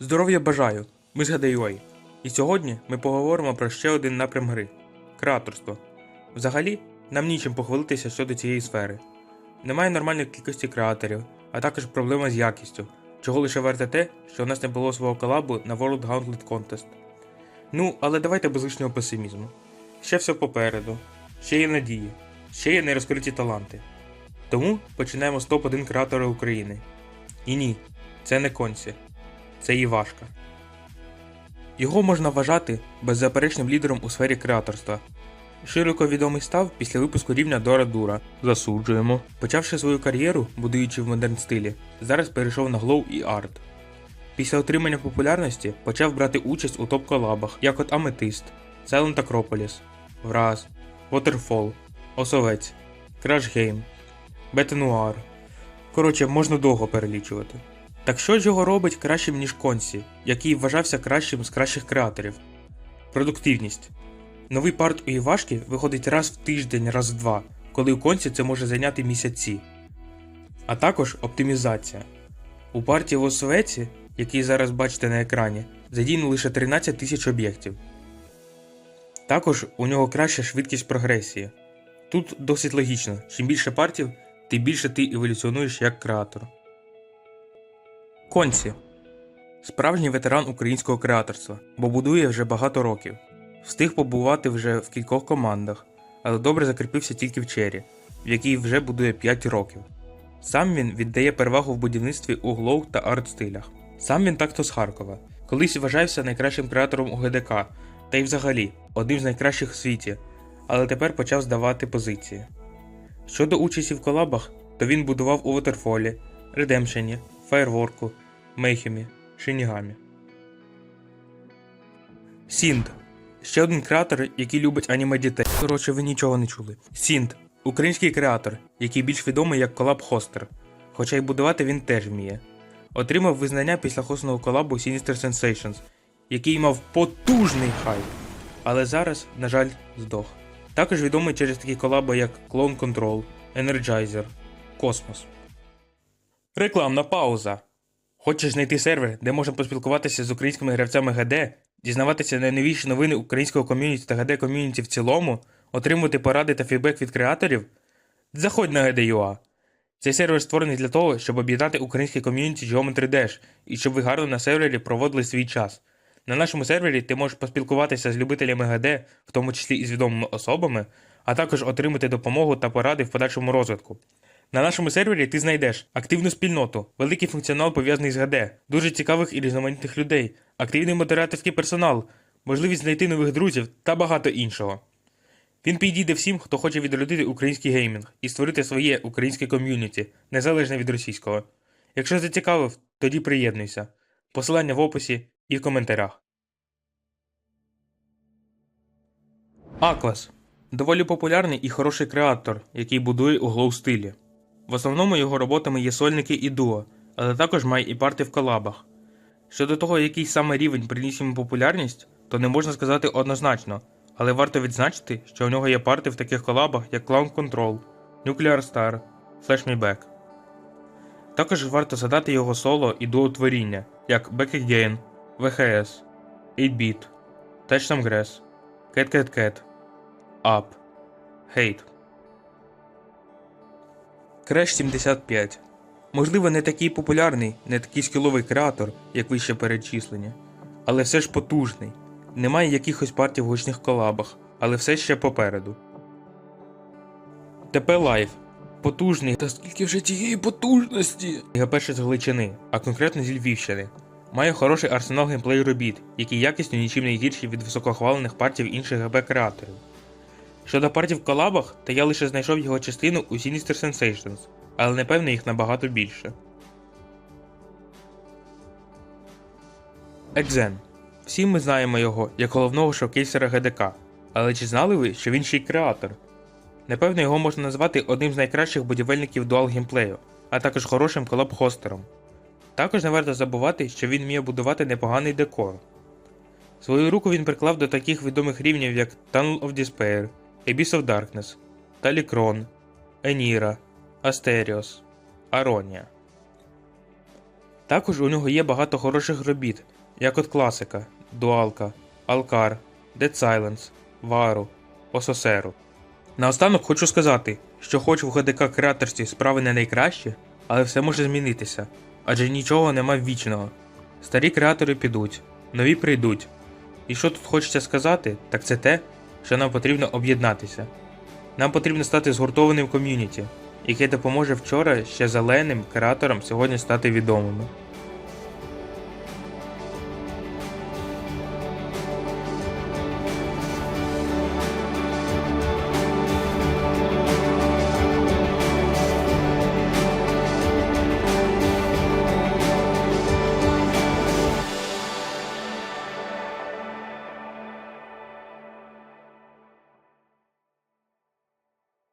Здоров'я бажаю! Ми з GDUA. І сьогодні ми поговоримо про ще один напрям гри креаторство. Взагалі, нам нічим похвалитися щодо цієї сфери. Немає нормальної кількості креаторів, а також проблема з якістю, чого лише варте те, що у нас не було свого колабу на World Gauntlet Contest. Ну, але давайте без лишнього песимізму. Ще все попереду, ще є надії, ще є нерозкриті таланти. Тому починаємо з топ-1 креатора України. І ні, це не Консі, це Івашка. Його можна вважати беззаперечним лідером у сфері креаторства. Широко відомий став після випуску рівня Дора Дура. Засуджуємо. Почавши свою кар'єру, будуючи в модерн стилі, зараз перейшов на Glow і Art. Після отримання популярності почав брати участь у топ-колабах, як от Аметист, Silent Acropolis, Враз, Waterfall, Осовець, Crash Game, Бетенуар. Коротше, можна довго перелічувати. Так що ж його робить кращим, ніж Консі, який вважався кращим з кращих креаторів? Продуктивність. Новий парт у Івашки виходить раз в тиждень, раз в два, коли у Консі це може зайняти місяці. А також оптимізація. У парті в Освеці, який зараз бачите на екрані, задіяно лише 13 тисяч об'єктів. Також у нього краща швидкість прогресії. Тут досить логічно, чим більше партів, тим більше ти еволюціонуєш як креатор. Консі справжній ветеран українського креаторства, бо будує вже багато років. Встиг побувати вже в кількох командах, але добре закріпився тільки в Чері, в якій вже будує 5 років. Сам він віддає перевагу в будівництві у глоу та арт стилях. Сам він такто з Харкова. Колись вважався найкращим креатором у ГДК, та й взагалі одним з найкращих в світі, але тепер почав здавати позиції. Щодо участі в колабах, то він будував у Waterfall, Redemption, Firework, Мейхемі, Шинігамі. Сінд. Ще один креатор, який любить аніме дітей. Коротше, ви нічого не чули. Сінд український креатор, який більш відомий як колаб Хостер, хоча й будувати він теж вміє. Отримав визнання після хостного колабу Sinister Sensations, який мав потужний хайп, але зараз, на жаль, здох. Також відомий через такі колаби, як Clone Control, Energizer, Космос. Рекламна пауза. Хочеш знайти сервер, де можна поспілкуватися з українськими гравцями ГД, дізнаватися найновіші новини українського ком'юніті та ГД ком'юніті в цілому, отримувати поради та фідбек від креаторів? Заходь на GD.ua. Цей сервер створений для того, щоб об'єднати українське ком'юніті Geometry Dash і щоб ви гарно на сервері проводили свій час. На нашому сервері ти можеш поспілкуватися з любителями ГД, в тому числі і з відомими особами, а також отримати допомогу та поради в подальшому розвитку. На нашому сервері ти знайдеш активну спільноту, великий функціонал пов'язаний з ГД, дуже цікавих і різноманітних людей, активний модераторський персонал, можливість знайти нових друзів та багато іншого. Він підійде всім, хто хоче відродити український геймінг і створити своє українське ком'юніті, незалежне від російського. Якщо зацікавив, тоді приєднуйся. Посилання в описі і в коментарях. Аклас доволі популярний і хороший креатор, який будує у глоу стилі. В основному його роботами є сольники і дуо, але також має і парти в колабах. Щодо того, який саме рівень приніс йому популярність, то не можна сказати однозначно, але варто відзначити, що у нього є парти в таких колабах, як Clown Control, Nuclear Star, Flash Me Back. Також варто згадати його соло і дуо творіння, як Back Again, VHS, 8-Bit, Touch Some Grass, Cat Cat Cat, Up, Hate. Crash 75. Можливо, не такий популярний, не такий скіловий креатор, як вище перечислені, але все ж потужний. Немає якихось партій в гучних колабах, але все ще попереду. ТП Лайф. Потужний. Та скільки вже тієї потужності? ГП з Гличини, а конкретно зі Львівщини. Має хороший арсенал геймплей робіт, які якісно нічим не гірші від високохвалених партій інших ГБ креаторів. Щодо партій в колабах, то я лише знайшов його частину у Sinister Sensations, але напевно їх набагато більше. Екзен. Всі ми знаємо його як головного шоукейсера ГДК, але чи знали ви, що він ще й креатор? Напевно, його можна назвати одним з найкращих будівельників дуал геймплею, а також хорошим колаб-хостером. Також не варто забувати, що він вміє будувати непоганий декор. Свою руку він приклав до таких відомих рівнів, як Tunnel of Despair, Abyss of Darkness, Талікрон, Еніра, Астеріос, Аронія. Також у нього є багато хороших робіт, як от класика, дуалка, алкар, Dead Silence, Вару, Ососеру. Наостанок хочу сказати, що хоч в ГДК креаторстві справи не найкращі, але все може змінитися, адже нічого нема вічного. Старі креатори підуть, нові прийдуть. І що тут хочеться сказати, так це те, що нам потрібно об'єднатися. Нам потрібно стати згуртованим ком'юніті, яке допоможе вчора ще зеленим креаторам сьогодні стати відомими.